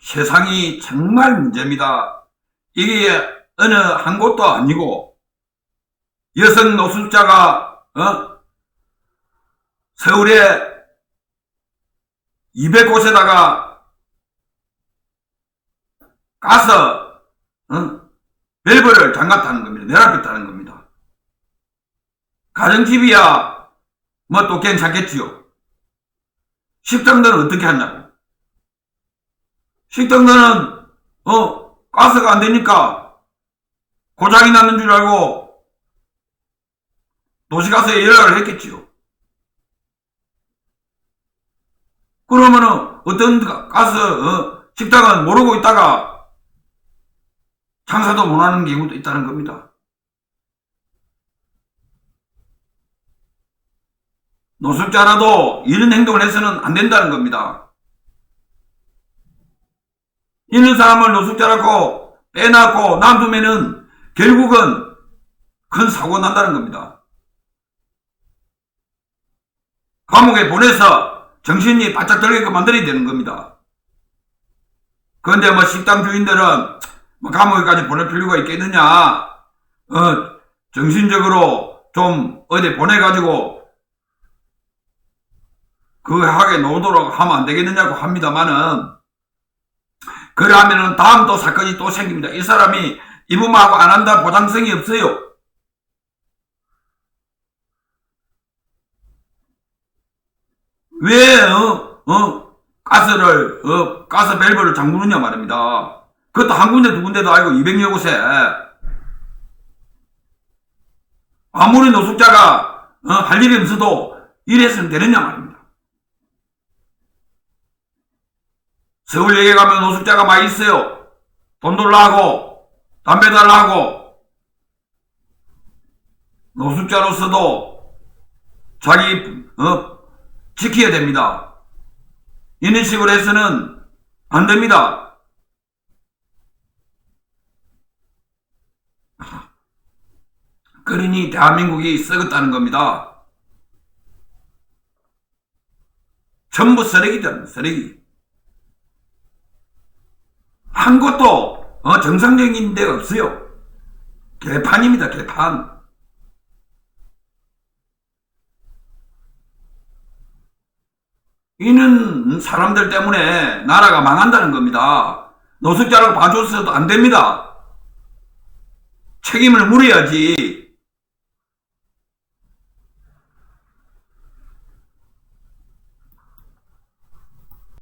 세상이 정말 문제입니다. 이게 어느 한 곳도 아니고 여성 노숙자가 어? 서울에 200곳에다가 가서 어? 밸브를 장갑다는 겁니다. 내려놨다는 겁니다. 가정집이야 뭐 또 괜찮겠지요. 식당들은 어떻게 하냐고. 식당들은 어 가스가 안 되니까 고장이 나는 줄 알고 도시가스에 연락을 했겠지요. 그러면은 어떤 가- 가스 어, 식당은 모르고 있다가 장사도 못하는 경우도 있다는 겁니다. 노숙자라도 이런 행동을 해서는 안 된다는 겁니다. 있는 사람을 노숙자라고 빼놨고 놔두면은 결국은 큰 사고가 난다는 겁니다. 감옥에 보내서 정신이 바짝 들게끔 만들어야 되는 겁니다. 그런데 뭐 식당 주인들은 뭐 감옥에까지 보낼 필요가 있겠느냐, 어, 정신적으로 좀 어디 보내가지고 그 하게 놓도록 하면 안 되겠느냐고 합니다만은 그러면은 다음 또 사건이 또 생깁니다. 이 사람이 이부마하고 안 한다 보장성이 없어요. 왜, 어, 어, 가스를, 어, 가스 밸브를 잠그느냐 말입니다. 그것도 한 군데 두 군데도 아니고 200여 곳에. 아무리 노숙자가, 어, 할 일이 없어도 이래서는 되느냐 말입니다. 서울역에 가면 노숙자가 많이 있어요. 돈 달라고, 담배 달라고. 노숙자로서도 자기, 어, 지켜야 됩니다. 이런 식으로 해서는 안 됩니다. 그러니 대한민국이 썩었다는 겁니다. 전부 쓰레기다, 쓰레기. 한 곳도 어, 정상적인 데가 없어요. 개판입니다, 개판. 이는 사람들 때문에 나라가 망한다는 겁니다. 노숙자라고 봐줬어도 안 됩니다. 책임을 물어야지.